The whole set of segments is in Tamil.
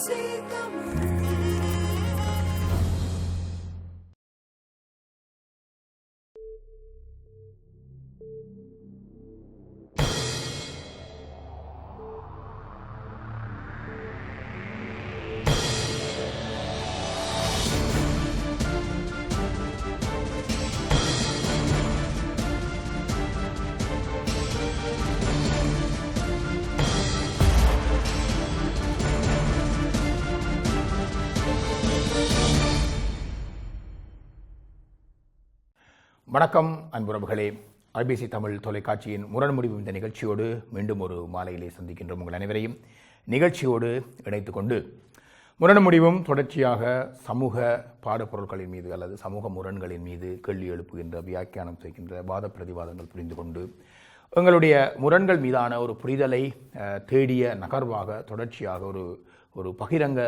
see them. வணக்கம் அன்புறவுகளே ஐபிசி தமிழ் தொலைக்காட்சியின் முரண்முடிவு இந்த நிகழ்ச்சியோடு மீண்டும் ஒரு மாலையிலே சந்திக்கின்றோம் உங்கள் அனைவரையும். நிகழ்ச்சியோடு இணைத்து கொண்டு முரண்முடிவும் தொடர்ச்சியாக சமூக பாடப்பொருட்களின் மீது அல்லது சமூக முரண்களின் மீது கேள்வி எழுப்புகின்ற வியாக்கியானம் செய்கின்ற வாத பிரதிவாதங்கள் புரிந்து கொண்டு எங்களுடைய முரண்கள் மீதான ஒரு புரிதலை தேடிய நகர்வாக தொடர்ச்சியாக ஒரு ஒரு பகிரங்க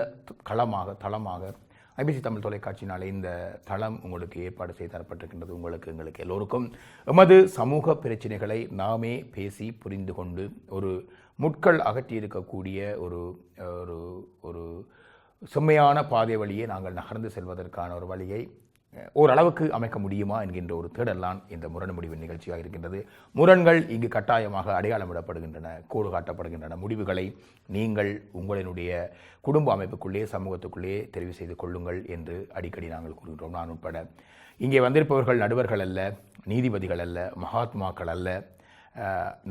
களமாக தளமாக ஐபிசி தமிழ் தொலைக்காட்சியினாலே இந்த தளம் உங்களுக்கு ஏற்பாடு செய்து தரப்பட்டிருக்கின்றது. உங்களுக்கு எங்களுக்கு எல்லோருக்கும் எமது சமூக பிரச்சனைகளை நாமே பேசி புரிந்து கொண்டு ஒரு முட்கள் அகற்றி இருக்கக்கூடிய ஒரு ஒரு ஒரு செம்மையான பாதை வழியே நாங்கள் நகர்ந்து செல்வதற்கான ஒரு வழியை ஓரளவுக்கு அமைக்க முடியுமா என்கின்ற ஒரு தேடல் இந்த முரண் முடிவு நிகழ்ச்சியாக இருக்கின்றது. முரண்கள் இங்கு கட்டாயமாக அடையாளமிடப்படுகின்றன கோடு காட்டப்படுகின்றன. முடிவுகளை நீங்கள் உங்களினுடைய குடும்ப அமைப்புக்குள்ளே சமூகத்துக்குள்ளே தெரிவு செய்து கொள்ளுங்கள் என்று அடிக்கடி நாங்கள் கூறுகிறோம் நான் உட்பட இங்கே வந்திருப்பவர்கள் நடுவர்கள் அல்ல நீதிபதிகள் அல்ல மகாத்மாக்கள் அல்ல.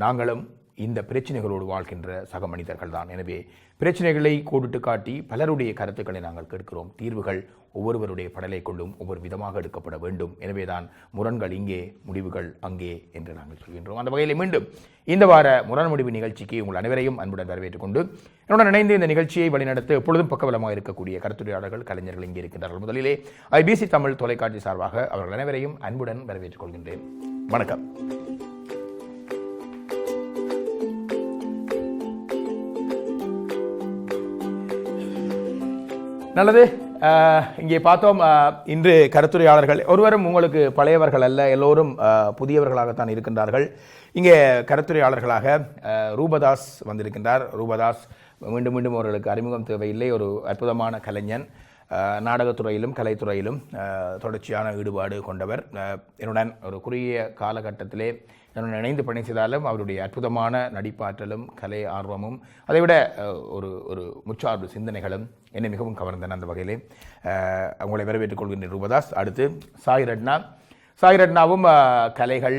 நாங்களும் இந்த பிரச்சனைகளோடு வாழ்கின்ற சக மனிதர்கள் தான் எனவே பிரச்சனைகளை கோடிட்டு காட்டி பலருடைய கருத்துக்களை நாங்கள் கேட்கிறோம். தீர்வுகள் ஒவ்வொருவருடைய படலை கொள்ளும் ஒவ்வொரு விதமாக எடுக்கப்பட வேண்டும். எனவேதான் முரண்கள் இங்கே முடிவுகள் அங்கே என்று நாங்கள் சொல்கின்றோம். அந்த வகையில் மீண்டும் இந்த வார முரண் முடிவு நிகழ்ச்சிக்கு உங்கள் அனைவரையும் அன்புடன் வரவேற்றுக் கொண்டு என்னுடன் இணைந்து இந்த நிகழ்ச்சியை வழிநடத்த எப்பொழுதும் பக்கபலமாக இருக்கக்கூடிய கருத்துரையாளர்கள் கலைஞர்கள் இங்கே இருக்கின்றார்கள். முதலிலே ஐபிசி தமிழ் தொலைக்காட்சி சார்பாக அவர்கள் அனைவரையும் அன்புடன் வரவேற்றுக் கொள்கின்றேன். வணக்கம். நல்லது. இங்கே பார்த்தோம் இன்று கருத்துரையாளர்கள் ஒருவரும் உங்களுக்கு பழையவர்கள் அல்ல எல்லோரும் புதியவர்களாகத்தான் இருக்கின்றார்கள். இங்கே கருத்துரையாளர்களாக ரூபதாஸ் வந்திருக்கின்றார். ரூபதாஸ் மீண்டும் மீண்டும் அவர்களுக்கு அறிமுகம் தேவையில்லை. ஒரு அற்புதமான கலைஞன். நாடகத்துறையிலும் கலைத்துறையிலும் தொடர்ச்சியான ஈடுபாடு கொண்டவர். என்னுடன் ஒரு குறுகிய காலகட்டத்திலே என்னுடன் இணைந்து பணி செய்தாலும் அவருடைய அற்புதமான நடிப்பாற்றலும் கலை ஆர்வமும் அதைவிட ஒரு ஒரு முச்சார்பு சிந்தனைகளும் என்னை மிகவும் கவர்ந்தன அந்த வகையிலே. அவங்களை வரவேற்றுக் கொள்கின்ற ரூபதாஸ். அடுத்து சாய் ரட்னா. சாய் ரட்னாவும் கலைகள்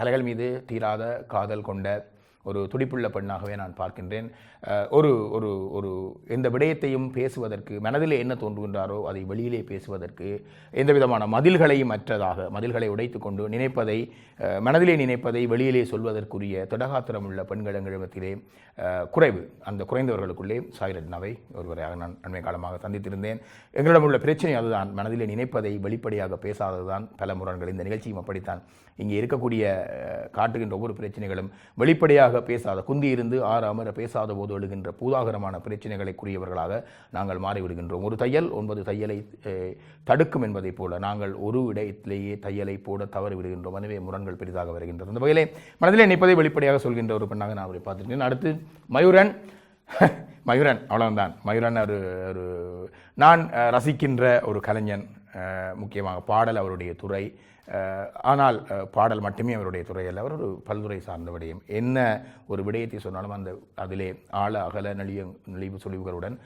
கலைகள் மீது தீராத காதல் கொண்ட ஒரு துடிப்புள்ள பெண்ணாகவே நான் பார்க்கின்றேன். ஒரு ஒரு ஒரு எந்த விடயத்தையும் பேசுவதற்கு மனதிலே என்ன தோன்றுகின்றாரோ அதை வெளியிலே பேசுவதற்கு எந்த விதமான மதில்களையும் அற்றதாக மதில்களை உடைத்து கொண்டு நினைப்பதை மனதிலே நினைப்பதை வெளியிலே சொல்வதற்குரிய தொடகாத்திரம் உள்ள பெண்களிடங்களிடத்திலே குறைவு அந்த குறைந்தவர்களுக்குள்ளே சாய் நவை ஒருவரையாக நான் அண்மை காலமாக சந்தித்திருந்தேன். எங்களிடம் உள்ள பிரச்சனை அதுதான். மனதிலே நினைப்பதை வெளிப்படையாக பேசாததுதான் பல முரண்கள். இந்த நிகழ்ச்சியும் அப்படித்தான். இங்கே இருக்கக்கூடிய காட்டுகின்ற ஒவ்வொரு பிரச்சனைகளும் வெளிப்படையாக பேசாத குந்தி இருந்து ஆறு அமர பேசாத போது எழுகின்ற பூதாகரமான பிரச்சனைகளுக்குரியவர்களாக நாங்கள் மாறிவிடுகின்றோம். ஒரு தையல் ஒன்பது தையலை தடுக்கும் என்பதைப் போல நாங்கள் ஒரு இடத்திலேயே தையலை போட தவறிவிடுகின்றோம். எனவே முரண்கள் பெரிதாக வருகின்றது. அந்த வகையிலே மனதிலே நிற்பதை வெளிப்படையாக சொல்கின்ற ஒரு பெண்ணாக நான் அவரை பார்த்துட்டேன் அடுத்து மயூரன். மயூரன் அவ்வளவுதான். மயூரன் ஒரு ஒரு நான் ரசிக்கின்ற ஒரு கலைஞன் முக்கியமாக பாடல் அவருடைய துறை ஆனால் பாடல் மட்டுமே அவருடைய துறையில் அவர் ஒரு பல்துறை சார்ந்த விடயம் என்ன ஒரு விடயத்தை சொன்னாலும் அந்த அதிலே ஆழ அகல நெளிய நெளிவு சொலிவுகளுடன்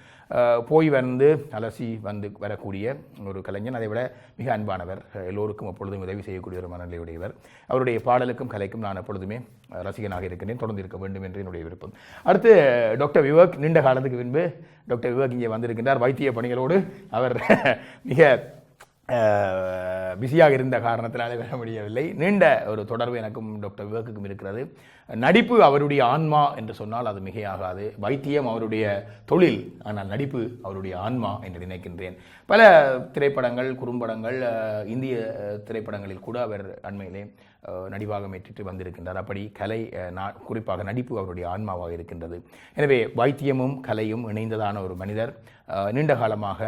போய் வந்து அலசி வந்து வரக்கூடிய ஒரு கலைஞன். அதை விட மிக அன்பானவர். எல்லோருக்கும் எப்பொழுதும் உதவி செய்யக்கூடிய ஒரு மனநிலையுடையவர். அவருடைய பாடலுக்கும் கலைக்கும் நான் எப்பொழுதுமே ரசிகனாக இருக்கின்றேன். தொடர்ந்து இருக்க வேண்டும் என்று என்னுடைய விருப்பம். அடுத்து டாக்டர் விவேக் நீண்ட காலத்துக்கு பின்பு டாக்டர் விவேக் இங்கே வந்திருக்கின்றார். வைத்திய பணிகளோடு அவர் மிக பிஸியாக இருந்த காரணத்தினாலே வர முடியவில்லை. நீண்ட ஒரு தொடர்பு எனக்கும் டாக்டர் விவேக்குக்கும் இருக்கிறது. நடிப்பு அவருடைய ஆன்மா என்று சொன்னால் அது மிகையாகாது. வைத்தியம் அவருடைய தொழில் ஆனால் நடிப்பு அவருடைய ஆன்மா என்று நினைக்கின்றேன். பல திரைப்படங்கள் குறும்படங்கள் இந்திய திரைப்படங்களில் கூட அவர் அண்மையிலே நடிவாக மேற்றிட்டு வந்திருக்கின்றார். அப்படி கலை குறிப்பாக நடிப்பு அவருடைய ஆன்மாவாக இருக்கின்றது. எனவே வைத்தியமும் கலையும் இணைந்ததான ஒரு மனிதர். நீண்ட காலமாக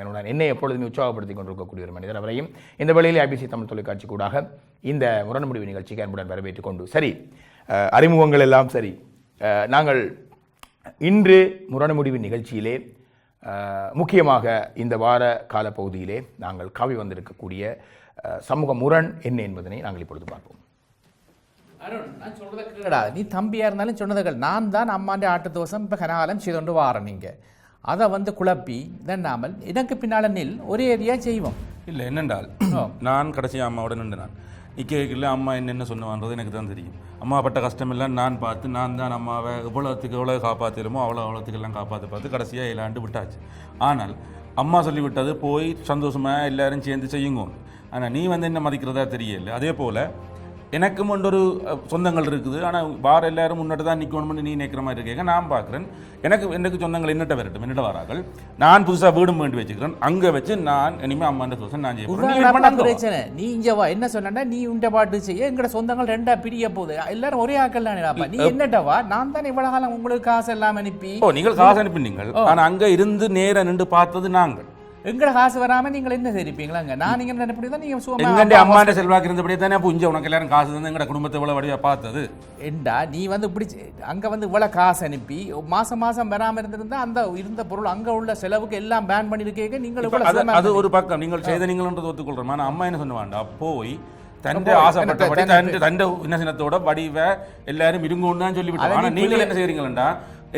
என்னுடன் என்னை எப்பொழுதுமே உற்சாகப்படுத்திக் கொண்டிருக்கக்கூடிய ஒரு மனிதர் அவரையும் இந்த வேளையில் ஐபிசி தமிழ் தொலைக்காட்சி கூடாக இந்த முரண்முடிவு நிகழ்ச்சிக்கு அன்புடன் வரவேற்றுக் கொண்டு சரி அறிமுகங்கள் எல்லாம் சரி. நாங்கள் இன்று முரணுமுடிவு நிகழ்ச்சியிலே முக்கியமாக இந்த வார கால பகுதியிலே நாங்கள் காவி வந்திருக்கக்கூடிய சமூக முரண் என்ன என்பதனை நாங்கள் இப்பொழுது பார்ப்போம். நான் நீ தம்பியா இருந்தாலும் சொன்னதுகள். நான் தான் அம்மாண்ட ஆட்டு தோசம் இப்போ கனகாலம் செய்து வாரன் நீங்க அதை வந்து குழப்பி இதன்னாமல் எனக்கு பின்னால நில் ஒரே ஏரியா செய்வோம். இல்லை என்னென்றால் நான் கடைசி அம்மாவோட நின்று நான் இக்கேக்கில் அம்மா என்னென்ன சொன்னவான்றது எனக்கு தான் தெரியும். அம்மா பட்ட கஷ்டமெல்லாம் நான் பார்த்து நான் தான் அம்மாவை எவ்வளோத்துக்கு எவ்வளோ காப்பாற்றலுமோ அவ்வளோ அவ்வளோத்துக்கெல்லாம் காப்பாற்ற பார்த்து கடைசியாக இல்லாண்டு விட்டாச்சு. ஆனால் அம்மா சொல்லி விட்டது போய் சந்தோஷமாக எல்லாரும் சேர்ந்து செய்யுங்க ஆனால் நீ வந்து என்ன மதிக்கிறதா தெரியல. அதே போல் எனக்கும் ஒன்று ஒரு அஹ், சொந்தங்கள் இருக்குது. ஆனால் வார எல்லாரும் முன்னாடி தான் நிற்கணும்னு நீ நினைக்கிற மாதிரி இருக்கீங்க. நான் பார்க்குறேன். எனக்கு எனக்கு சொந்தங்கள் என்னட்ட வரட்டும் என்னட்ட வரார்கள். நான் புதுசாக வீடும் வேண்டி வச்சுக்கிறேன். அங்கே வச்சு நான் இனிமேல் அம்மாண்ட தோசை நான் செய்ய போறேன். நீ உருவாடா பண்ணாங்க வா. பிரச்சனை. நீ இங்க வா. என்ன சொன்னா நீ உண்ட பாட்டு செய்ய எங்கட சொந்தங்கள் ரெண்டா பிரிய போகுது. எல்லாரும் ஒரே ஆக்கள் தானேடாப்பா நீ என்னடா வா. நான் தானே இவ்வளவு காலம் உங்களுக்கு காசு எல்லாம் அனுப்பி. ஓ நீங்கள் காசு அனுப்பினீங்கள். ஆனால் அங்கே இருந்து நேரா நின்று பார்த்தது நாங்கள். எங்கட காசு வராம நீங்க என்ன தெரிப்பீங்களா நான் நீங்க நினைப்படி தான் நீங்க அம்மா அம்மாண்ட செல்வாக்கு இருந்தபடி தானே புஞ்ச உனக்கு எல்லாரும் காசு வந்து எங்கட குடும்பத்தை இவ்வளவு வடிவா பார்த்தது? ஏண்டா நீ வந்து இப்படி அங்க வந்து இவ்வளவு காசு அனுப்பி மாசம் மாசம் வராம இருந்திருந்தா அந்த இருந்த பொருள் அங்க உள்ள செலவுக்கு எல்லாம் பேன் பண்ணிருக்கீங்க நீங்கள் அது ஒரு பக்கம். நீங்க செய்த நீங்கள்ன்றது ஒத்துக்கொள்றோம் நான் அம்மா என்ன சொன்னவாண்டா போய் தன்னை ஆசைப்பட்டபடி தன் தன் என்ன வடிவ எல்லாரும் இருங்கன்னு தான் சொல்லிவிட்டாங்க ஆனா நீங்கள் என்ன செய்றீங்களா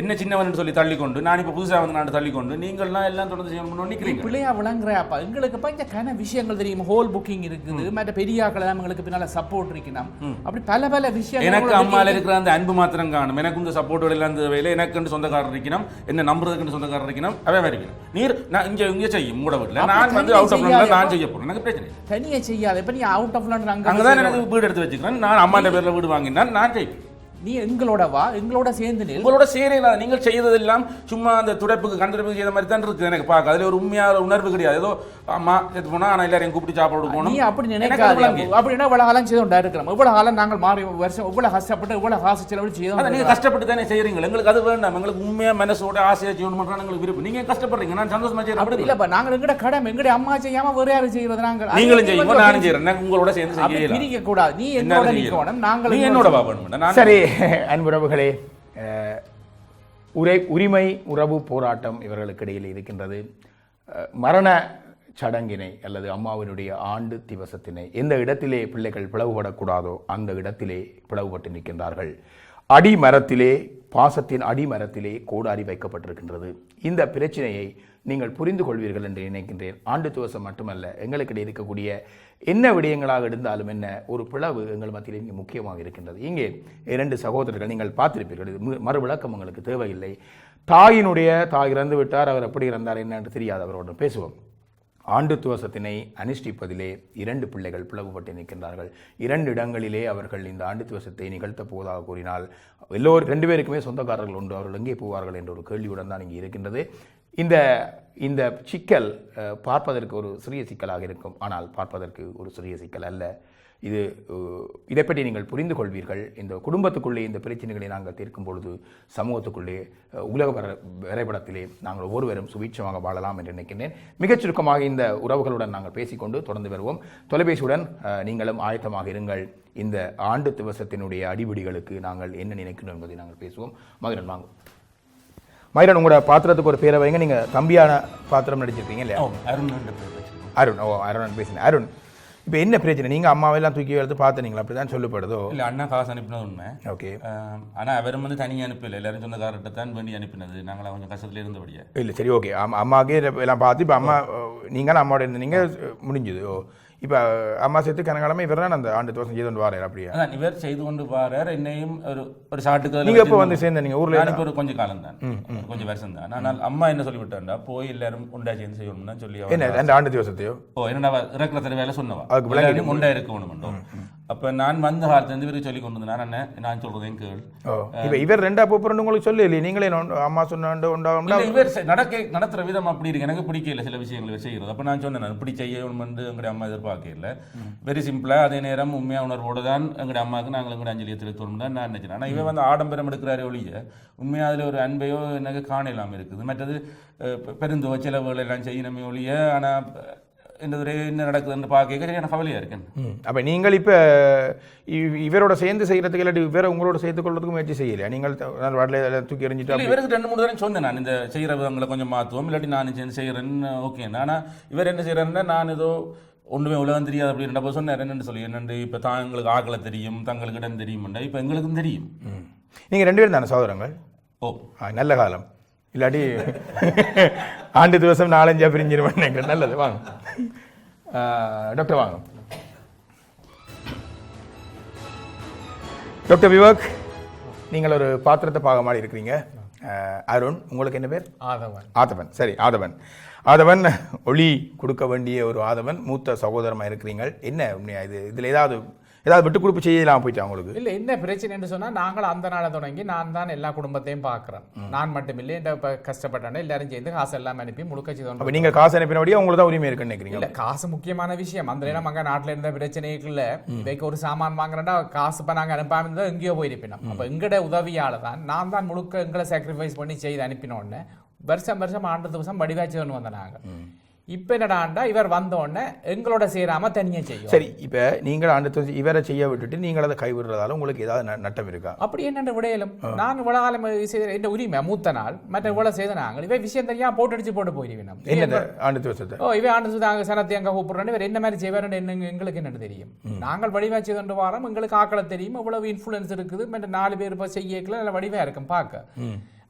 என்ன சின்னவன் சொல்லி தள்ளிக்கொண்டு நான் இப்ப புதுசா வந்து நான் தள்ளிக்கொண்டு நீங்கள்லாம் எல்லாம் தொடர்ந்து செய்யணும்னு நீ நிக்கிறீங்க. பிள்ளையா விளங்குறப்பா எங்களுக்கு பஞ்ச கன விஷயங்கள் தெரியும்? ஹோல் புக்கிங் இருக்குது மற்ற பெரிய ஆக்கள் எல்லாம் எங்களுக்கு பின்னால சப்போர்ட் இருக்கணும். அப்படி பல பல விஷயங்கள் எனக்கு அம்மால இருக்கிற அந்த அன்பு மாத்திரம் காணும். எனக்கு இந்த சப்போர்ட் எல்லாம் தேவையில்லை எனக்கு சொந்தக்காரர் இருக்கணும். என்ன நம்புறதுக்கு சொந்தக்காரர் இருக்கணும். அவே இருக்கணும் நீர் நான் இங்க இங்க செய்யும் மூட வீட்டுல நான் வந்து அவுட் ஆஃப் செய்யாதே. நான் செய்ய போறேன். எனக்கு பிரச்சனை இல்லை. தனியா செய்யாத இப்ப நீ அவுட் ஆஃப் லண்டன் அங்க போய் எனக்கு வீடு எடுத்து வச்சுக்கிறேன். நான் அம்மாண்ட பேர்ல வீடு வாங்கினேன் நான் செய்வேன். நீ எங்களோட வா எங்களோட சேர்ந்து நில். உங்களோட சேரையில் நீங்கள் செய்ததெல்லாம் சும்மா அந்த துடைப்புக்கு கண் துடைப்புக்கு செய்த மாதிரி தான் இருக்குது. எனக்கு பார்க்க. அதுல ஒரு உண்மையான உணர்வு கிடையாது. ஏதோ அம்மா எடுத்து போனா ஆனால் எல்லாரையும் கூப்பிட்டு சாப்பாடு நீ போகணும் அப்படி எனக்கு நினைக்காத. அப்படின்னா இவ்வளவு காலம் செய்து கொண்டா இருக்கிறோம் இவ்வளவு காலம் நாங்கள் மாறி வருஷம் இவ்வளவு கஷ்டப்பட்டு இவ்வளவு காசு செலவழிச்சு செய்து அதை கொண்டு நீங்க கஷ்டப்பட்டு தானே செய்றீங்க. எங்களுக்கு அது வேண்டாம். எங்களுக்கு உண்மையா மனசோட ஆசையா செய்யணும் எங்களுக்கு விருப்பம். நீங்க கஷ்டப்படுறீங்க? நான் சந்தோஷமா செய்யறேன். அப்படி அப்படி இல்லப்பா. நாங்கள் எங்கட கடமை எங்கட அம்மா செய்யாம வேற யாரும் செய்யறது நாங்கள் நீங்களும் செய்யுங்க. நானும் எனக்கு உங்களோட சேர்ந்து அப்படி செய்யலாம் கூடாது நீ என்ன என்னோட? நிக்கணும். நாங்கள் நீ என்னோட நான் சரி. அன்புறவுகளே உரை உரிமை உறவு போராட்டம் இவர்களுக்கு இடையில் இருக்கின்றது மரண சடங்கினை அல்லது அம்மாவினுடைய ஆண்டு திவசத்தினை எந்த இடத்திலே பிள்ளைகள் பிளவுபடக்கூடாதோ அந்த இடத்திலே பிளவுபட்டு நிற்கின்றார்கள். அடிமரத்திலே பாசத்தின் அடிமரத்திலே கோடாரி வைக்கப்பட்டிருக்கின்றது. இந்த பிரச்சனையை நீங்கள் புரிந்து கொள்வீர்கள் என்று நினைக்கின்றேன். ஆண்டு துவசம் மட்டுமல்ல எங்களுக்கிடையே இருக்கக்கூடிய என்ன விடயங்களாக இருந்தாலும் என்ன ஒரு பிளவு எங்கள் மத்தியில் இங்கே முக்கியமாக இருக்கின்றது. இங்கே இரண்டு சகோதரர்கள் நீங்கள் பார்த்திருப்பீர்கள். இது மறு விளக்கம் உங்களுக்கு தேவையில்லை. தாயினுடைய தாய் இறந்து விட்டார் அவர் எப்படி இறந்தார் என்னென்று தெரியாது அவரோடு பேசுவோம். ஆண்டு துவசத்தினை அனுஷ்டிப்பதிலே இரண்டு பிள்ளைகள் பிளவுபட்டு நிற்கின்றார்கள். இரண்டு இடங்களிலே அவர்கள் இந்த ஆண்டு துவசத்தை நிகழ்த்த போவதாக கூறினால் எல்லோரும் ரெண்டு பேருக்குமே சொந்தக்காரர்கள் உண்டு. அவர்கள் எங்கே போவார்கள் என்ற ஒரு கேள்வியுடன் தான் இங்கே இருக்கின்றது. இந்த இந்த சிக்கல் பார்ப்பதற்கு ஒரு சிறிய சிக்கலாக இருக்கும். ஆனால் பார்ப்பதற்கு ஒரு சிறிய சிக்கல் அல்ல. இது இதை பற்றி நீங்கள் புரிந்து கொள்வீர்கள். இந்த குடும்பத்துக்குள்ளே இந்த பிரச்சனைகளை நாங்கள் தீர்க்கும் பொழுது சமூகத்துக்குள்ளே உலக வர வரைபடத்திலே நாங்கள் ஒவ்வொருவரும் சுபீட்சமாக வாழலாம் என்று நினைக்கின்றேன். மிகச் சுருக்கமாக இந்த உறவுகளுடன் நாங்கள் பேசிக்கொண்டு தொடர்ந்து வருவோம். தொலைபேசியுடன் நீங்களும் ஆயத்தமாக இருங்கள். இந்த ஆண்டு திவசத்தினுடைய அடிபிடிகளுக்கு நாங்கள் என்ன நினைக்கிறோம் என்பதை நாங்கள் பேசுவோம். மதுரன் வாங்க. மதுரன் உங்களோட பாத்திரத்துக்கு ஒரு பேரை வைங்க. நீங்கள் தம்பியான பாத்திரம் நடிச்சிருக்கீங்க இல்லையா? அருண். அருண் ஓ அருண் பேசினேன். அருண் இப்போ என்ன பிரச்சனை? நீங்கள் அம்மாவெல்லாம் தூக்கி எடுத்து பார்த்தீங்களா அப்படி தான் சொல்லப்படுதோ? இல்ல அண்ணா காசு அனுப்பினது உண்மை. ஓகே. ஆஹ், ஆனா அவரும் வந்து தனியாக அனுப்பல. எல்லாரும் சொந்தக்காரர்கிட்ட தான் வேண்டி அனுப்பினது. நாங்களாம் கொஞ்சம் கஷ்டத்துல இருந்தபடியே. இல்லை சரி ஓகே. அம்மா அம்மாக்கே எல்லாம் பார்த்து இப்போ அம்மா நீங்களும் அம்மாவோட இருந்தீங்க. முடிஞ்சுது. ஓ இப்போ அம்மா சேர்த்து கனகாலமே இவர் தான் அந்த ஆண்டு தோசம் செய்து கொண்டு வாரார் அப்படியா. அதான் இவர் செய்து கொண்டு பாரார் என்னையும் ஒரு ஒரு சாட்டுக்கு அதுல நீங்க எப்போ. வந்து சேர்ந்த? நீங்க ஊர்ல இப்போ ஒரு கொஞ்சம் காலம் தான். கொஞ்சம் வருஷம் தான். ஆனால் அம்மா என்ன சொல்லி விட்டாண்டா போய் எல்லாரும் உண்டா சேர்ந்து செய்யணும்னு சொல்லி என்ன ரெண்டு ஆண்டு திவசத்தையோ ஓ என்னடா இறக்குற வேலை சொன்னவா? அதுக்கு எல்லாரும் உண்டா இருக்க வேணும் அப்ப நான் வந்த காலத்துல இவருக்கு சொல்லி கொண்டு வந்தேன் அண்ணன் நான் சொல்றதையும் கேள். இப்போ இவர் ரெண்டா போப்புறன்னு உங்களுக்கு சொல்லி இல்லையே நீங்களே அம்மா சொன்னாண்டு உண்டாகும்டா இல்ல, இவர் நடக்க நடத்துற விதம் அப்படி இருக்கு. எனக்கு பிடிக்கல சில விஷயங்கள் இவர் செய்கிறது அப்ப நான் சொன்னேன் இப்படி செய்யணும் வந்து எங்களுடைய அம்மா எதிர்பார்க்கல வெரி சிம்பிளா அதே நேரம் உண்மையா உணர்வோட தான் எங்களுடைய அம்மாவுக்கு நாங்கள் எங்களுடைய அஞ்சலியை செலுத்தணும் தான் நான் நினைச்சேன். ஆனா இவன் வந்து ஆடம்பரம் எடுக்கிறாரே ஒழிய உண்மையா அதுல ஒரு அன்பையோ எனக்கு காணலாம் இருக்குது. மற்றது அஹ், பெ- பெருந்தொகை செலவுகள் எல்லாம் செய்யணுமே ஒழிய ஆனா இந்த என்ன நடக்குதுன்னு பார்க்க சரியான கவலையாக இருக்கேன். ம். அப்ப நீங்கள் இப்ப இவ்- இவரோட சேர்ந்து செய்யறதுக்கு இல்லாட்டி இவரை உங்களோட சேர்த்து கொள்றதுக்கு முயற்சி செய்யலையா? நீங்கள் இதெல்லாம் தூக்கி எறிஞ்சிட்டு இவருக்கு ரெண்டு மூணு தடவை சொன்னேன் நான் இந்த செய்கிற விதங்களை கொஞ்சம் மாற்றுவோம் இல்லாட்டி நான் சேர்ந்து செய்கிறேன்னு ஓகே ஆனால் இவர் என்ன செய்கிறேன்னா நான் ஏதோ ஒன்றுமே உலகம் தெரியாது அப்படின்றப்ப சொன்னார். என்னென்னு சொல்லி என்னென்று இப்போ தாங்களுக்கு ஆக்களை தெரியும் தங்களுக்கு இடம் தெரியும்ண்டா இப்போ எங்களுக்கும் தெரியும். ம். நீங்க ரெண்டு பேரும் தானே சகோதரங்கள்? ஓ. ஆ, நல்ல காலம். இல்லாட்டி ஆண்டு திவசம் நாலஞ்சா பிரிஞ்சிருவேன் நல்லது. வாங்க. டாக்டர் வாங்க டாக்டர் விவேக் நீங்கள் ஒரு பாத்திரத்தை பாக மாதிரி இருக்கிறீங்க. ஆ, அருண் உங்களுக்கு என்ன பேர்? ஆதவன். ஆதவன். சரி ஆதவன். ஆதவன் ஒளி கொடுக்க வேண்டிய ஒரு ஆதவன் மூத்த சகோதரமா இருக்கிறீங்க என்ன இது? இதுல ஏதாவது ஏதாவது விட்டு கொடுப்பு செய்யலாம் போயிட்டா உங்களுக்கு? இல்ல என்ன பிரச்சனைன்னு சொன்னா நாங்கள் அந்த நாளை தொடங்கி நான் தான் எல்லா குடும்பத்தையும் பார்க்கிறேன். நான் மட்டும் இல்லை இந்த இப்ப கஷ்டப்பட்டேன் எல்லாரும் சேர்ந்து காசு எல்லாம் அனுப்பி முழுக்க செய்து அப்ப நீங்க காசு அனுப்பினபடியே உங்களுக்கு தான் உரிமை இருக்குன்னு நினைக்கிறீங்க இல்ல காசு முக்கியமான விஷயம். அந்த நேரம் அங்க நாட்டுல இருந்த பிரச்சனைக்குள்ள இவைக்கு ஒரு சாமான் வாங்குறேன்னா காசு இப்ப நாங்க அனுப்பாம இருந்தா எங்கேயோ போயிருப்பினோம். அப்ப எங்கட உதவியால தான் நான் தான் முழுக்க எங்களை சாக்ரிஃபைஸ் பண்ணி செய்து அனுப்பினோடனே வருஷம் வருஷம் ஆண்டு வருஷம் வடிவாச்சு வந்த நாங்க. இப்ப என்னடாண்டா இவர் வந்த உடனே எங்களோட சேராம தனியா செய்யும். சரி இப்ப நீங்கள் துவசி- இவரை செய்ய விட்டுட்டு நீங்கள் அதை கைவிடுறதால உங்களுக்கு ஏதாவது நட்டம் இருக்கா? அப்படி என்னென்ன விடையிலும்? நான் இவ்வளவு காலம் இந்த உரிமை மூத்த நாள் மற்ற இவ்வளவு செய்த நாங்கள் இவை விஷயம் தெரியா போட்டு அடிச்சு போட்டு போயிருவினோம் என்னது ஆண்டு திவசத்தை ஓ இவன் ஆண்டு சனத்தை அங்க கூப்பிடுறேன் இவர் என்ன மாதிரி செய்வார் என்ன எங்களுக்கு என்ன தெரியும். நாங்கள் வடிவாச்சு கொண்டு வாரம் எங்களுக்கு ஆக்களை தெரியும் இவ்வளவு இன்ஃப்ளூயன்ஸ் இருக்குது மற்ற நாலு பேர் இப்போ செய்யக்கல நல்ல வடிவா இருக்கும் பார்க்க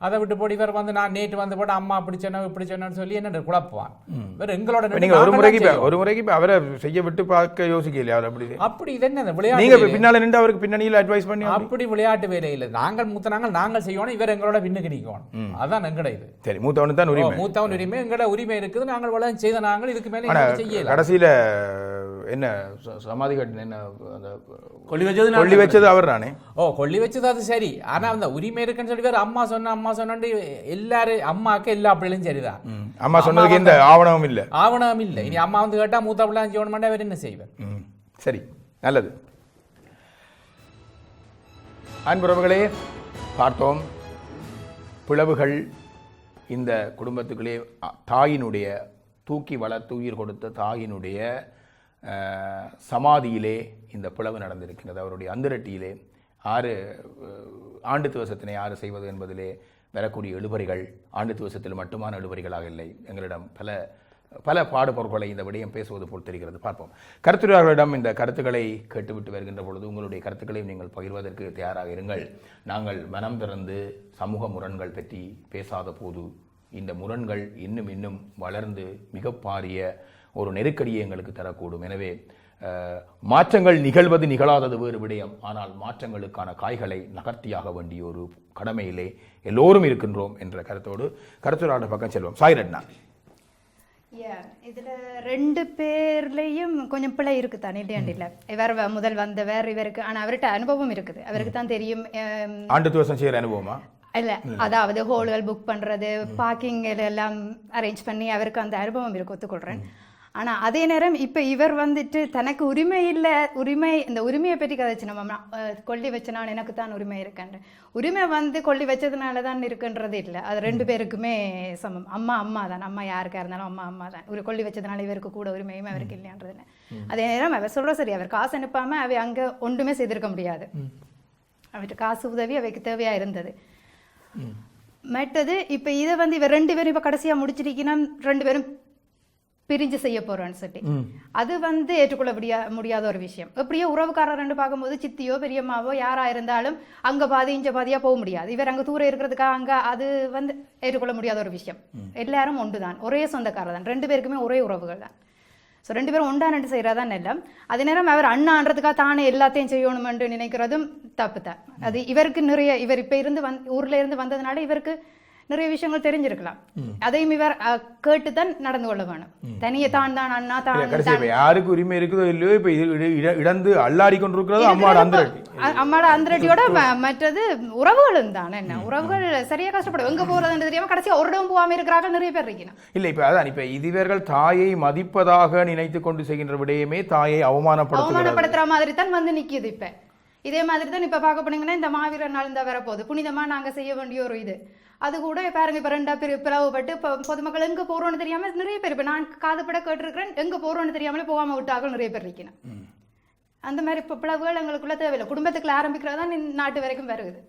அதை விட்டு போட்டு இவர் வந்து நான் நேற்று வந்து போட்டு அம்மா அப்படி சொன்னா இப்படி சொன்னான்னு சொல்லி என்ன குழப்புவான். இவர் எங்களோட நீங்க ஒரு முறைக்கு. ஒரு முறைக்கு அவரை செய்ய விட்டு பார்க்க யோசிக்கலையா அவர் அப்படி? அப்படி இது என்ன நீங்க விளையாட்டு இப்ப பின்னால நின்று அவருக்கு பின்னணியில் அட்வைஸ் பண்ணி அப்படி- விளையாட்டு வேலை இல்லை. நாங்கள் மூத்த நாங்கள் நாங்கள் செய்யணும் இவர் எங்களோட பின்னுக்கு நிற்கணும் அதான் எங்கட இது. சரி மூத்தவனு தான் உரிமை. மூத்தவன் உரிமை எங்கட உரிமை இருக்குது நாங்கள் வளம் செய்த நாங்கள் இதுக்கு மேல செய்யல. கடைசியில என்ன ச- சமாதி கட்டின என்ன அந்த கொல்லி வச்சது கொல்லி வச்சது அவர் தானே ஓ கொல்லி வச்சது அது சரி. ஆனா அந்த உரிமை இருக்குன்னு சொல்லி வேற அம்மா சொன்ன அம்மா சொன்னு எல்லாரும் அம்மாக்கு எல்லா பிள்ளைகளும் சரிதான். அம்மா சொன்னதுக்கு எந்த ஆவணமும் இல்ல ஆவணம் இல்லை இனி அம்மா வந்து கேட்டா மூத்த பிள்ளை செய்யணும் மாட்டா அவர் என்ன செய்வார் ம். சரி நல்லது அன்புறவுகளே பார்த்தோம் பிளவுகள் இந்த குடும்பத்துக்குள்ளே தாயினுடைய தூக்கி வளர்த்து உயிர் கொடுத்த தாயினுடைய சமாதியிலே இந்த பிளவு நடந்திருக்கிறது அவருடைய அந்திரட்டியிலே ஆறு ஆண்டு துவசத்தினை ஆறு செய்வது என்பதிலே வரக்கூடிய எழுபறிகள் ஆண்டு துவசத்தில் மட்டுமான எழுபறிகளாக இல்லை. எங்களிடம் பல பல பாடுபொருட்களை இந்த விடயம் பேசுவது போல் தெரிகிறது. பார்ப்போம். கருத்துரையாளர்களிடம் இந்த கருத்துக்களை கேட்டுவிட்டு வருகின்ற பொழுது உங்களுடைய கருத்துக்களையும் நீங்கள் பகிர்வதற்கு தயாராக இருங்கள். நாங்கள் மனம் திறந்து சமூக முரண்கள் பற்றி பேசாத போது இந்த முரண்கள் இன்னும் இன்னும் வளர்ந்து மிக பாரிய ஒரு நெருக்கடியை எங்களுக்கு தரக்கூடும். எனவே மாற்றங்கள் நிகழ்வது நிகழாதது வேறு விடயம். ஆனால் மாற்றங்களுக்கான காய்களை நகர்த்தியாக வேண்டிய ஒரு கடமையிலே எல்லோரும் இருக்கின்றோம் என்ற கருத்தோடு கருத்துரையாளர் பக்கம் செல்வோம். Yeah, இதுல ரெண்டு பேர்லயும் கொஞ்சம் பிழை இருக்கு தானே இல்லையாண்டில்ல இவர் முதல் வந்தவர் இவருக்கு ஆனா அவர்கிட்ட அனுபவம் இருக்குது. அவருக்கு தான் தெரியும் ஆண்டு துவசம் செய்கிற அனுபவமா? இல்ல அதாவது ஹோல்கள் புக் பண்றது பார்க்கிங் எல்லாம் அரேஞ்ச் பண்ணி அவருக்கு அந்த அனுபவம் இருக்கு ஒத்துக்கொள்றேன். ஆனா அதே நேரம் இப்ப இவர் வந்துட்டு தனக்கு உரிமை இல்ல உரிமை இந்த உரிமையை பற்றி கதைச்சு நம்ம கொல்லி வச்சனால எனக்கு தான் உரிமை இருக்கேன் உரிமை வந்து கொல்லி வச்சதுனால தான் இருக்குன்றது இல்ல. அது ரெண்டு பேருக்குமே சமம். அம்மா அம்மா தான். அம்மா யாருக்கா இருந்தாலும் அம்மா அம்மா தான். ஒரு கொல்லி வச்சதுனால இவருக்கு கூட உரிமையும் அவருக்கு இல்லையான்றது அதே நேரம் அவர் சொல்ற சரி அவர் காசு அனுப்பாம அவை அங்க ஒன்றுமே செய்திருக்க முடியாது. அவர்கிட்ட காசு உதவி அவைக்கு தேவையா இருந்தது. மற்றது இப்ப இதை வந்து இவ ரெண்டு பேரும் இப்ப கடைசியா முடிச்சிருக்கணும். ரெண்டு பேரும் பிரிஞ்சு செய்ய போறோம்னு சொல்லி அது வந்து ஏற்றுக்கொள்ள முடியா முடியாத ஒரு விஷயம். எப்படியோ உறவுக்காரர் ரெண்டு பார்க்கும்போது சித்தியோ பெரியம்மாவோ யாரா இருந்தாலும் அங்க பாதி இஞ்ச பாதியா போக முடியாது. இவர் அங்க தூரம் இருக்கிறதுக்காக அங்க அது வந்து ஏற்றுக்கொள்ள முடியாத ஒரு விஷயம். எல்லாரும் ஒன்றுதான். ஒரே சொந்தக்காரர் தான் ரெண்டு பேருக்குமே ஒரே உறவுகள் தான் ஸோ ரெண்டு பேரும் ஒன்றா ரெண்டு செய்கிறதான் எல்லாம் அதே நேரம் அவர் அண்ணான்றதுக்காக தானே எல்லாத்தையும் செய்யணுமென்று நினைக்கிறதும் தப்பு தான் அது இவருக்கு நிறைய இவர் இப்போ இருந்து வந் ஊர்ல இருந்து வந்ததுனால இவருக்கு நிறைய விஷயங்கள் தெரிஞ்சிருக்கலாம். அதையும் இவர் கேட்டு தான் நடந்து கொள்ள வேணும். தனியே தான் தான் அண்ணா தான் யாருக்கு உரிமை இருக்குதோ இல்லையோ இப்ப இடந்து அல்லாடி கொண்டிருக்கிறது அம்மாவோட அந்த அ- அம்மாட அந்தரட்டியோட மற்றது உறவுகளும் தான். என்ன? உறவுகள் சரியா கஷ்டப்படும். எங்க போறதுன்னு தெரியாம கடைசியா ஒரு இடம் போகாம இருக்கிறார்கள் நிறைய பேர் இருக்கணும். இல்ல இப்ப அதான் இப்ப இதுவர்கள் தாயை மதிப்பதாக நினைத்து கொண்டு செய்கின்ற விடயமே தாயை அவமானப்படுத்துகிறது. அவமானப்படுத்துற மாதிரி தான் வந்து நிக்குது இப்ப. இதே மாதிரி தான் இப்ப பார்க்க போனீங்கன்னா இந்த மாவீரர் நாள் இந்த வரப்போகுது. புனிதமா நாங்க செய்ய வேண்டிய ஒரு இது. அது கூட பாருங்க இப்ப ரெண்டா பிரி பிளவுபட்டு இப்போ பொதுமக்கள் எங்க போறோம்னு தெரியாம நிறைய பேர் இப்ப நான் காதுபட கேட்டிருக்கிறேன். எங்க போறோம்னு தெரியாமலே போகாம விட்டார்கள் நிறைய பேர் இருக்கணும். அந்த மாதிரி இப்போ பிளவுகள் எங்களுக்குள்ள தேவையில்லை. குடும்பத்துக்குள்ள ஆரம்பிக்கிறது நாட்டு வரைக்கும் வருகுது.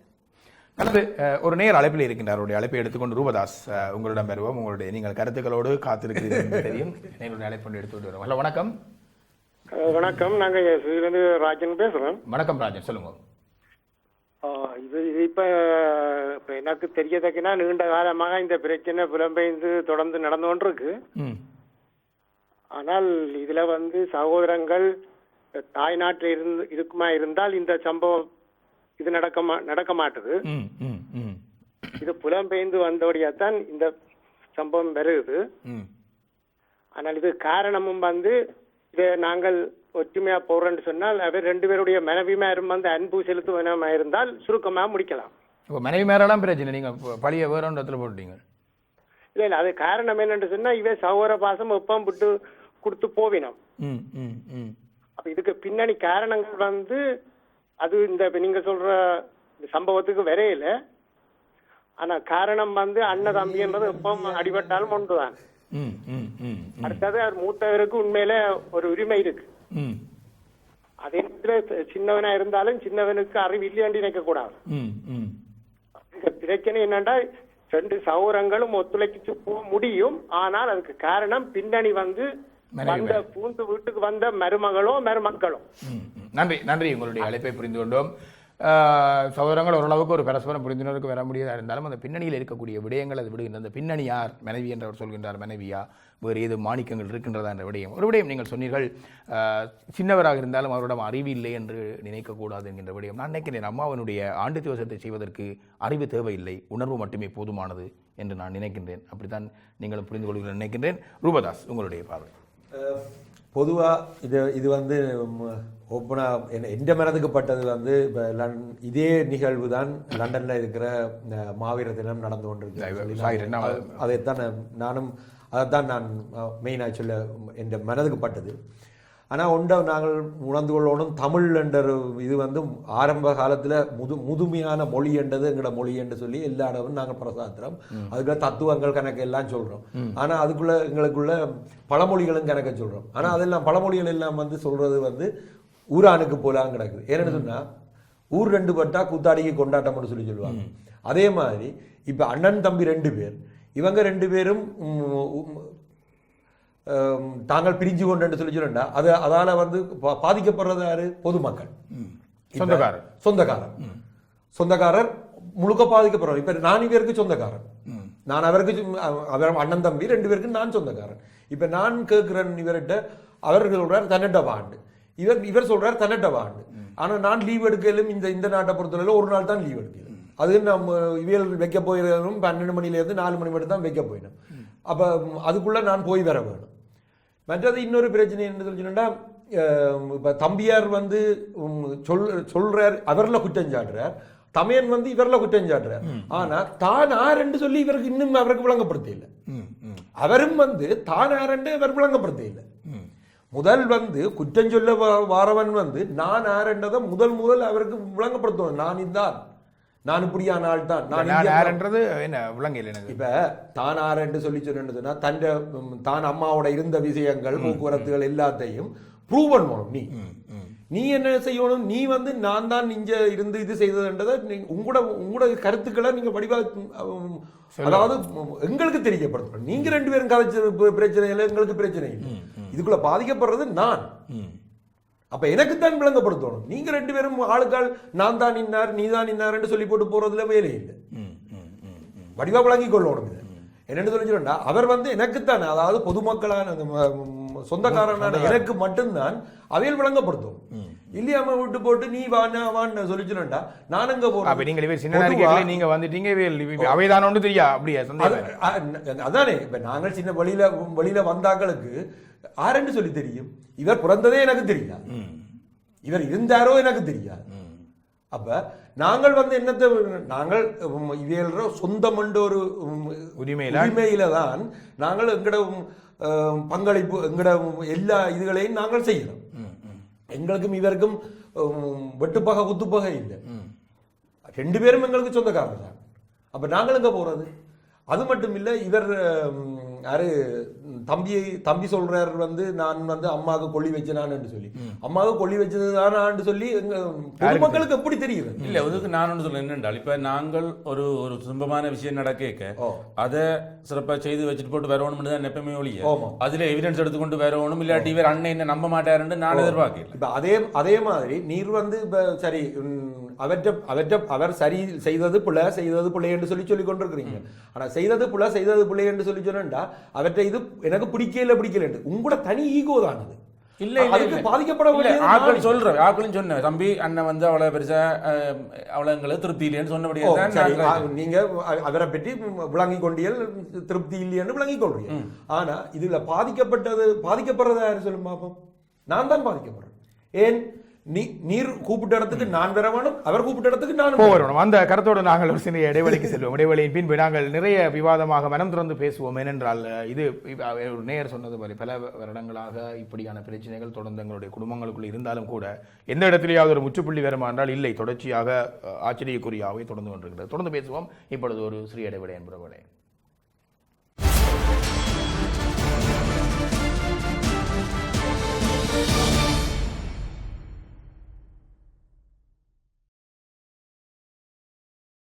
அல்லது அஹ், ஒரு நேர் அழைப்பில் இருக்கின்றார். அவருடைய அழைப்பை எடுத்துக்கொண்டு ரூபதாஸ் உங்களிடம் பெறுவோம் உங்களுடைய நீங்கள் கருத்துக்களோடு காத்திருக்கிறீர்கள் தெரியும். நேருடைய அழைப்பு எடுத்துக்கொண்டு வரும் ஹலோ வணக்கம். வணக்கம். நாங்க இதுலேருந்து ராஜன் பேசுறோம். வணக்கம் ராஜன். சொல்லுங்க. அஹ் இது இது இப்ப இப்ப எனக்கு தெரியத்தக்கனா நீண்ட காலமாக இந்த பிரச்சனை புலம்பெயர்ந்து தொடர்ந்து நடந்து கொண்டிருக்கு ஆனால் இதுல வந்து சகோதரங்கள் தாய் நாட்டில் இருந்து இருக்குமா இருந்தால் இந்த சம்பவம் இது நடக்க மா நடக்க மாட்டுது இது புலம்பெயர்ந்து வந்தபடியாத்தான் இந்த சம்பவம் வருகுது. ஆனால் இது காரணமும் வந்து இதை நாங்கள் ஒற்றுமையா போறோம்னு சொன்னால் அவர் ரெண்டு பேருடைய மனைவிமாரும் வந்து அன்பு செலுத்துவனமா இருந்தால் சுருக்கமா முடிக்கலாம். இப்போ மனைவி மேரெல்லாம் பிரச்சனை நீங்கள் ப- பழிய வேற இடத்துல போட்டீங்க இல்ல இல்ல அது காரணம் என்னன்னு சொன்னா இவன் சகோதர பாசம் ஒப்பம் விட்டு கொடுத்து போவினோம். ம் ம் ம். அப்ப இதுக்கு பின்னணி காரணங்கள் வந்து அது இந்த நீங்க சொல்ற சம்பவத்துக்கு வரையில ஆனா காரணம் வந்து அண்ணன் தம்பின்றது எப்பவும் அடிபட்டாலும் ஒன்றுதான். ம் ம் ம் ம். அடுத்தது அவர் மூத்தவருக்கு உண்மையில ஒரு உரிமை இருக்கு. அதே நேரத்துல சின்னவனா இருந்தாலும் சின்னவனுக்கு அறிவு இல்லையாண்டு நினைக்க கூடாது. பிரச்சனை என்னன்னா ரெண்டு சௌரங்களும் ஒத்துழைச்சு போக முடியும். ஆனால் அதுக்கு காரணம் பின்னணி வந்து வந்த பூந்து வீட்டுக்கு வந்த மருமகளோ மருமக்களோ. நன்றி நன்றி. உங்களுடைய அழைப்பை புரிந்து கொண்டோம். சகோதரங்கள் ஓரளவுக்கு ஒரு பரஸ்பரம் புரிந்துணர்வுக்கு வர முடியாதா இருந்தாலும் அந்த பின்னணியில் இருக்கக்கூடிய விடயங்கள் அது விடுகின்ற அந்த பின்னணி யார்? மனைவி என்றவர் சொல்கின்றார் மனைவியா? வேறு ஏதும் மாணிக்கங்கள் இருக்கின்றதா என்ற விடயம். ஒரு விடயம் நீங்கள் சொன்னீர்கள் சின்னவராக இருந்தாலும் அவரிடம் அறிவு இல்லை என்று நினைக்கக்கூடாது என்கின்ற விடயம். நான் நினைக்கிறேன் அம்மாவனுடைய ஆண்டு திவசத்தை செய்வதற்கு அறிவு தேவையில்லை உணர்வு மட்டுமே போதுமானது என்று நான் நினைக்கின்றேன். அப்படித்தான் நீங்களும் புரிந்து கொள்கிறேன் நினைக்கின்றேன். ரூபதாஸ் உங்களுடைய பார்வை. பொதுவாக இது இது வந்து ஓப்பனாக என்ன எந்த மனதுக்கு பட்டது வந்து இப்போ லண் இதே நிகழ்வு தான் லண்டனில் இருக்கிற மாவீர தினம் நடந்து கொண்டிருக்கு அதைத்தான் நான் நானும் அதைத்தான் நான் மெயினாக சொல்ல என் மனதுக்கு பட்டது. ஆனால் ஒன்றை நாங்கள் உணர்ந்து கொள்ளணும் தமிழ் என்ற இது வந்து ஆரம்ப காலத்தில் முது முதுமையான மொழி என்றது எங்களோட மொழி என்று சொல்லி எல்லா இடமும் நாங்கள் பிரசாத்திரம். அதுக்குள்ள தத்துவங்கள் கணக்கு எல்லாம் சொல்கிறோம் ஆனால் அதுக்குள்ள எங்களுக்குள்ள பழமொழிகளும் கணக்க சொல்கிறோம் ஆனால் அதெல்லாம் பழமொழிகள் எல்லாம் வந்து சொல்கிறது வந்து ஊரானுக்கு போலாம் கிடக்குது. ஏன்னு சொன்னால் ஊர் ரெண்டு பட்டா கூத்தாடிக்கு கொண்டாட்டம்னு சொல்லி சொல்லுவாங்க. அதே மாதிரி இப்போ அண்ணன் தம்பி ரெண்டு பேர் இவங்க ரெண்டு பேரும் தாங்கள் பிரிஞ்சு கொண்டு சொல்லி சொல்லண்டா அது அதால வந்து பாதிக்கப்படுறது யாரு? பொதுமக்கள். சொந்தக்காரர். சொந்தக்காரர். சொந்தக்காரர் முழுக்க பாதிக்கப்படுறார். இப்ப நான் இவருக்கு சொந்தக்காரன். நான் அவருக்கு அவர் அண்ணன் தம்பி ரெண்டு பேருக்கு நான் சொந்தக்காரன். இப்ப நான் கேட்கிறேன் இவர்கிட்ட அவர் சொல்றார் தன்னட்ட வாண்டு இவர் இவர் சொல்றார் தன்னட்ட வாண்டு ஆனா நான் லீவ் எடுக்கலும் இந்த இந்த நாட்டை பொறுத்தவரையில ஒரு நாள் தான் லீவ் எடுக்கிறேன். அது நம்ம இவியல் வைக்க போயிடும் பன்னெண்டு மணில இருந்து நாலு மணி மட்டும் தான் வைக்க போயிடும் அப்ப அதுக்குள்ள நான் போய் வர வேணும் மற்றது இன்னொரு பிரச்சனை என்ன சொல்லிச்சுன்னா இப்போ தம்பியார் வந்து சொல் சொல்றார் அவர்ல குற்றம் சாட்டுறார். தமையன் வந்து இவர்ல குற்றம் சாட்டுறார். ஆனா தான் ஆரென்று சொல்லி இவருக்கு இன்னும் அவருக்கு விளங்கப்படுத்த இல்லை. அவரும் வந்து தான் ஆரென்று இவர் விளங்கப்படுத்த இல்லை. முதல் வந்து குற்றம் சொல்ல வாரவன் வந்து நான் ஆரென்றதை முதல் முதல் அவருக்கு விளங்கப்படுத்தணும். நான் இதான் நான் இப்படியான ஆள் தான் நான். யாருன்றது என்ன விளங்கல எனக்கு. இப்ப தான் ஆரென்று சொல்லி சொன்னா தன் தான் அம்மாவோட இருந்த விஷயங்கள் போக்குவரத்துகள் எல்லாத்தையும் ப்ரூவ் பண்ணணும் நீ. நீ என்ன செய்யணும்? நீ வந்து நான் தான் இங்க இருந்து இது செய்ததுன்றதை உங்களோட உங்களோட கருத்துக்களை நீங்க வடிவா அதாவது எங்களுக்கு தெரியப்படுத்தணும். நீங்க ரெண்டு பேரும் கதைச்ச பிரச்சனை இல்லை எங்களுக்கு பிரச்சனை இல்லை. இதுக்குள்ள பாதிக்கப்படுறது நான். அப்ப எனக்கு தான் விளங்கப்படுத்தணும். நீங்க ரெண்டு பேரும் ஆளுக்காள் நான் தான் இன்னார் நீ தான் இன்னார்னு சொல்லி போட்டு போறதுல வேலை இல்லை. வடிவா விளங்கி கொள்ளணும் இது. என்னன்னு சொல்லிச்சுடா அவர் வந்து எனக்குத்தான் அதாவது பொதுமக்களான சொந்தக்காரனான எனக்கு மட்டும்தான் அவையில் விளங்கப்படுத்தும். இல்லையாம விட்டு போட்டு நீ வாண்ணா வான்னு சொல்லிச்சுடா நான் அப்ப போறேன் நீங்க சின்ன நீங்க வந்துட்டீங்க அவைதான் தெரியா? அப்படியா அதானே இப்ப நாங்கள் சின்ன வெளியில வெளியில வந்தாக்களுக்கு ஆரென்று சொல்லி தெரியும்? இவர் பிறந்ததே எனக்கு தெரியாது. இவர் இருந்தாரோ எனக்கு தெரியாது. அப்ப நாங்கள் வந்து என்னத்தை நாங்கள் இவையல்ற சொந்தம் என்ற ஒரு உரிமையில? உரிமையில தான் நாங்கள் அஹ், பங்களிப்பு எங்கட உம், எல்லா இதுகளையும் நாங்கள் செய்யலாம் எங்களுக்கும் இவருக்கும் வெட்டுப்பகை குத்துப்பகை இல்லை ரெண்டு பேரும் எங்களுக்கு சொந்தக்காரர் தான் அப்ப நாங்கள் எங்க போறது அது மட்டும் இல்ல இவர் யாரு தம்பியை தம்பி சொல்றார் வந்து நான் வந்து அம்மாவுக்கு கொள்ளி வச்சனான்னு சொல்லி. அம்மாவுக்கு கொள்ளி வச்சது தானான்னு சொல்லி பொதுமக்களுக்கு எப்படி தெரியுது? இல்ல இதுக்கு நான் ஒன்று சொல்ல என்னென்றால் இப்ப நாங்கள் ஒரு ஒரு துன்பமான விஷயம் நடக்க. அதை சிறப்பா செய்து வச்சுட்டு போட்டு வரணும்னு தான் எப்பவுமே ஒழிய. அதுல எவிடன்ஸ் எடுத்துக்கொண்டு வரணும் இல்லாட்டி இவர் அண்ணன் என்ன நம்ப மாட்டாருன்னு நான் எதிர்பார்க்கல. இப்ப அதே அதே மாதிரி நீர் வந்து இப்ப சரி அவற்ற அவற்ற அவர் சரி செய்தது பிள்ளை செய்தது பிள்ளை என்று சொல்லி சொல்லி கொண்டிருக்கிறீங்க. ஆனா செய்தது பிள்ளை செய்தது பிள்ளை என்று சொல்லி சொன்னா அவற்றை இது எனக்கு பிடிக்கல பிடிக்கல உங்களோட தனி ஈகோ தான் அது. இல்ல அதுக்கு இல்ல. பாதிக்கப்பட இல்ல, வேண்டியது ஆட்கள் நான். சொல்றேன் ஆட்களும் சொன்னேன் தம்பி அண்ணன் வந்து அவ்வளவு பெருசா அஹ், அவ்வளவு எங்களுக்கு திருப்தி இல்லைன்னு சொன்னபடியே தான் சரி, நான் ஆ, நீங்க அ- அவரை பற்றி விளங்கி கொண்டியல் திருப்தி இல்லைன்னு விளங்கி கொள்றீங்க. ஆனா இதுல பாதிக்கப்பட்டது பாதிக்கப்படுறதா யாரு சொல்லும் பாப்போம்? நான் தான் பாதிக்கப்படுறேன். ஏன்? நீ நீர் கூப்பிட்ட இடத்துக்கு நான் வர வேணும் அவர் கூப்பிட்ட இடத்துக்கு நான் வரணும். போகிறோம் அந்த கருத்தோடு நாங்கள் ஒரு சிறிய இடைவெளிக்கு செல்வோம். இடைவெளியின் பின்பு நாங்கள் நிறைய விவாதமாக மனம் திறந்து பேசுவோம். ஏனென்றால் இது ஒரு நேயர் சொன்னது மாதிரி பல வருடங்களாக இப்படியான பிரச்சனைகள் தொடர்ந்து எங்களுடைய குடும்பங்களுக்குள் இருந்தாலும் கூட எந்த இடத்திலேயாவது ஒரு முற்றுப்புள்ளி வருமா என்றால் இல்லை தொடர்ச்சியாக அஹ், ஆச்சரியக்குரியாவை தொடர்ந்து கொண்டிருக்கிறது. தொடர்ந்து பேசுவோம். இப்பொழுது ஒரு சிறிய இடைவெளி என்பவர்களே